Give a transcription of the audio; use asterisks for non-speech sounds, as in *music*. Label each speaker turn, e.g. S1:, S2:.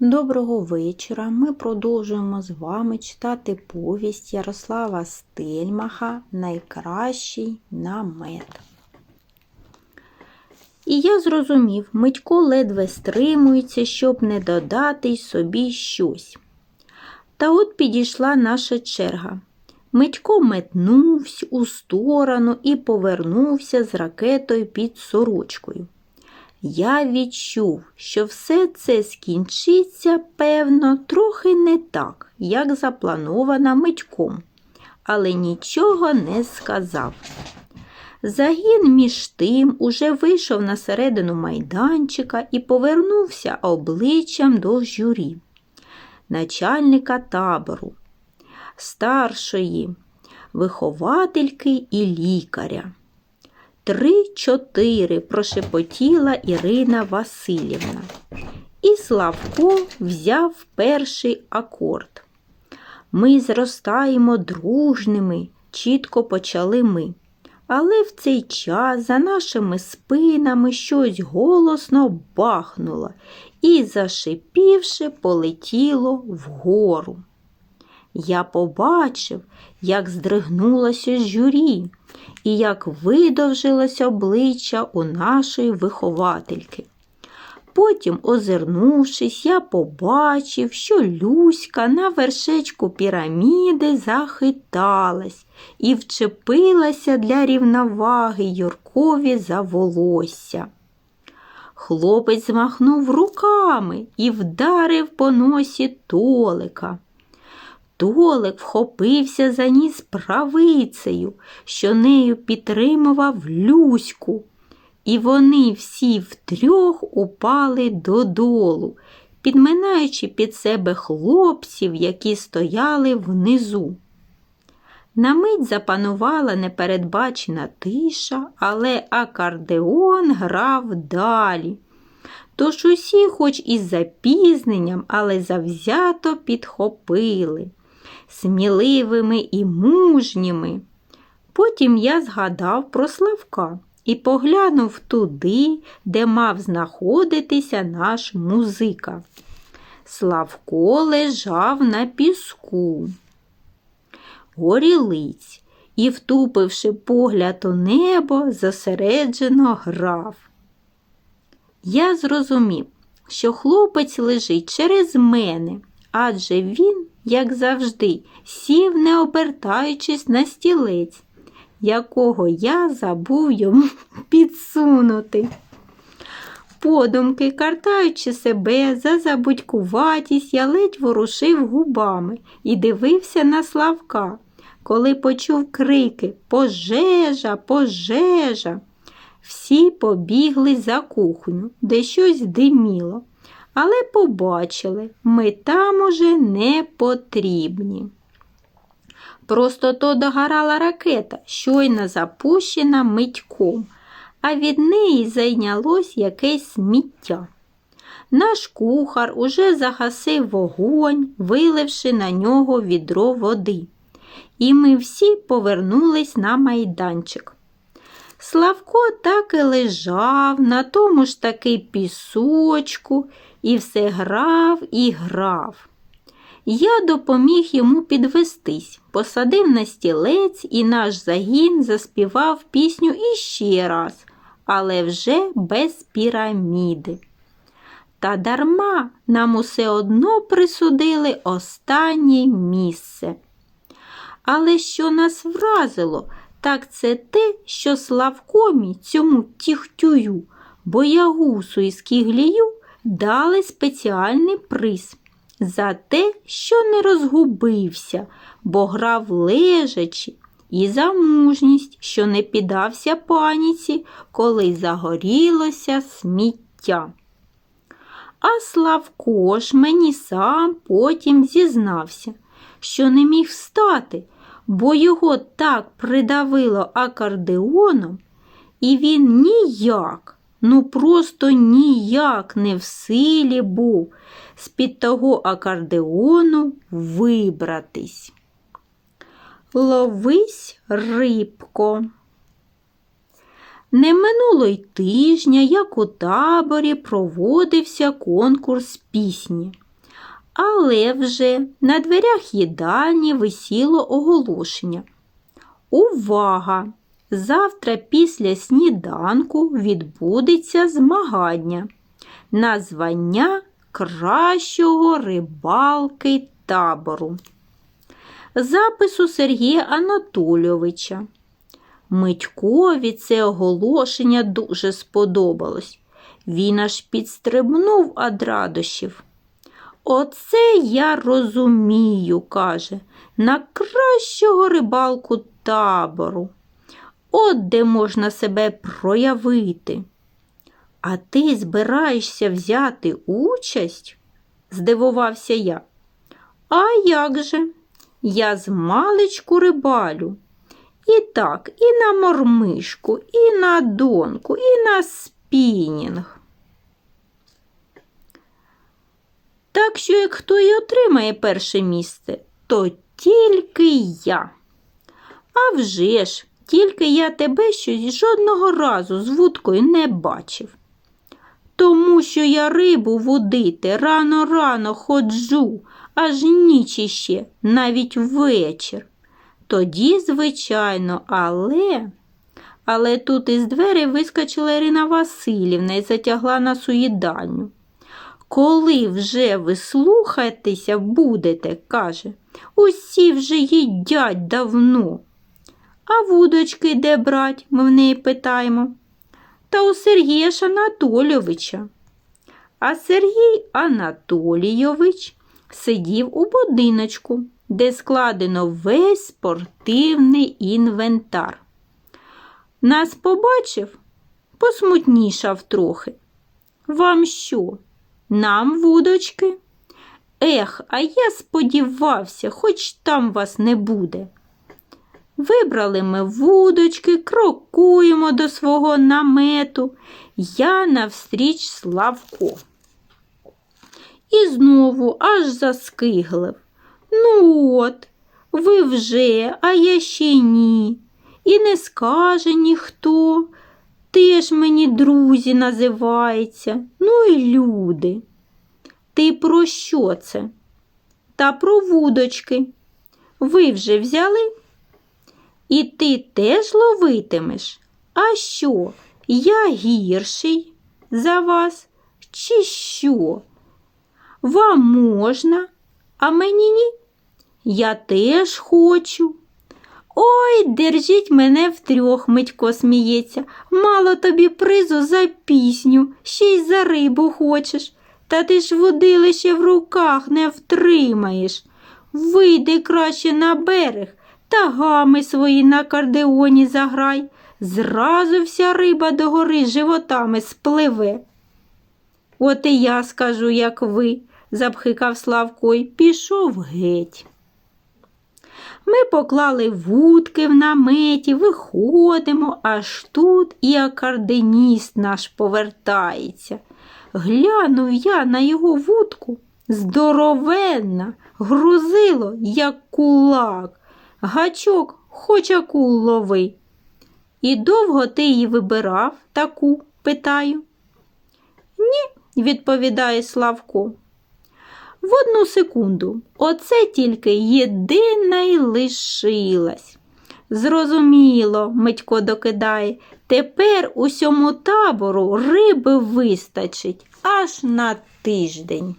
S1: Доброго вечора. Ми продовжуємо з вами читати повість Ярослава Стельмаха Найкращий намет. І я зрозумів, Митько ледве стримується, щоб не додати й собі щось. Та от підійшла наша черга. Митько метнувся у сторону і повернувся з ракетою під сорочкою. Я відчув, що все це скінчиться, певно, трохи не так, як заплановано Митьком, але нічого не сказав. Загін між тим уже вийшов на середину майданчика і повернувся обличчям до журі, начальника табору, старшої, виховательки і лікаря. Три-чотири прошепотіла Ірина Васильівна. І Славко взяв перший акорд. Ми зростаємо дружними, чітко почали ми. Але в цей час за нашими спинами щось голосно бахнуло і, зашипівши, полетіло вгору. Я побачив, як здригнулося журі і як видовжилось обличчя у нашої виховательки. Потім, озирнувшись, я побачив, що Люська на вершечку піраміди захиталась і вчепилася для рівноваги Юркові за волосся. Хлопець змахнув руками і вдарив по носі Толика. Толик вхопився за ніс правицею, що нею підтримував Люську, і вони всі втрьох упали додолу, підминаючи під себе хлопців, які стояли внизу. На мить запанувала непередбачена тиша, але акордеон грав далі. Тож усі, хоч із запізненням, але завзято підхопили сміливими і мужніми. Потім я згадав про Славка і поглянув туди, де мав знаходитися наш музика. Славко лежав на піску, горілиць і, втупивши погляд у небо, зосереджено грав. Я зрозумів, що хлопець лежить через мене, адже він як завжди, сів, не обертаючись на стілець, якого я забув йому *laughs* підсунути. Подумки, картаючи себе за забудькуватість, я ледь ворушив губами і дивився на Славка, коли почув крики Пожежа, пожежа. Всі побігли за кухню, де щось диміло але побачили, ми там уже не потрібні. Просто то догорала ракета, щойно запущена митьком, а від неї зайнялось якесь сміття. Наш кухар уже загасив вогонь, виливши на нього відро води, і ми всі повернулись на майданчик. Славко так і лежав на тому ж таки пісочку і все грав і грав. Я допоміг йому підвестись, посадив на стілець, і наш загін заспівав пісню іще раз, але вже без піраміди. Та дарма нам усе одно присудили останнє місце. Але що нас вразило, так це те, що Славкомі цьому тіхтюю, боягусу із кіглію дали спеціальний приз за те, що не розгубився, бо грав лежачи, і за мужність, що не піддався паніці, коли загорілося сміття. А Славко ж мені сам потім зізнався, що не міг встати, бо його так придавило акордеоном, і він ніяк ну просто ніяк не в силі був з-під того акордеону вибратись. Ловись рибко. Не минуло й тижня, як у таборі проводився конкурс пісні. Але вже на дверях їдальні висіло оголошення. Увага! Завтра після сніданку відбудеться змагання на звання кращого рибалки табору. Запису Сергія Анатолійовича. Митькові це оголошення дуже сподобалось. Він аж підстрибнув ад радощів. Оце я розумію, каже, на кращого рибалку табору. От де можна себе проявити. А ти збираєшся взяти участь? здивувався я. А як же? Я з маличку рибалю. І так, і на мормишку, і на донку, і на спінінг. Так що, як хто і отримає перше місце, то тільки я. А вже ж, тільки я тебе щось жодного разу з вудкою не бачив. Тому що я рибу водити рано-рано ходжу, аж ніч іще, навіть вечір. Тоді, звичайно, але. Але тут із двері вискочила Ірина Васильівна і затягла нас у їдальню. Коли вже ви слухатися будете, каже, усі вже їдять давно. А вудочки де брать, ми в неї питаємо. Та у Сергія ж Анатолійовича. А Сергій Анатолійович сидів у будиночку, де складено весь спортивний інвентар. Нас побачив, посмутнішав трохи. Вам що? Нам вудочки? Ех, а я сподівався, хоч там вас не буде. Вибрали ми вудочки, крокуємо до свого намету. Я навстріч Славко. І знову аж заскиглив. Ну от, ви вже, а я ще ні. І не скаже ніхто. Теж мені друзі називається, ну і люди. Ти про що це? Та про вудочки. Ви вже взяли? І ти теж ловитимеш? А що? Я гірший за вас? Чи що? Вам можна, а мені ні? Я теж хочу. Ой, держіть мене втрьох, Митько сміється. Мало тобі призу за пісню, ще й за рибу хочеш. Та ти ж водилище в руках не втримаєш. Вийди краще на берег та гами свої на кардеоні заграй. Зразу вся риба догори животами спливе. От і я скажу, як ви, запхикав Славко й пішов геть. Ми поклали вудки в наметі, виходимо, аж тут і акарденіст наш повертається. Глянув я на його вудку здоровенна, грузило, як кулак, гачок, хоч акул лови. І довго ти її вибирав таку, питаю. Ні, відповідає Славко. В одну секунду оце тільки єдина й лишилась. Зрозуміло, Митько докидає, тепер усьому табору риби вистачить аж на тиждень.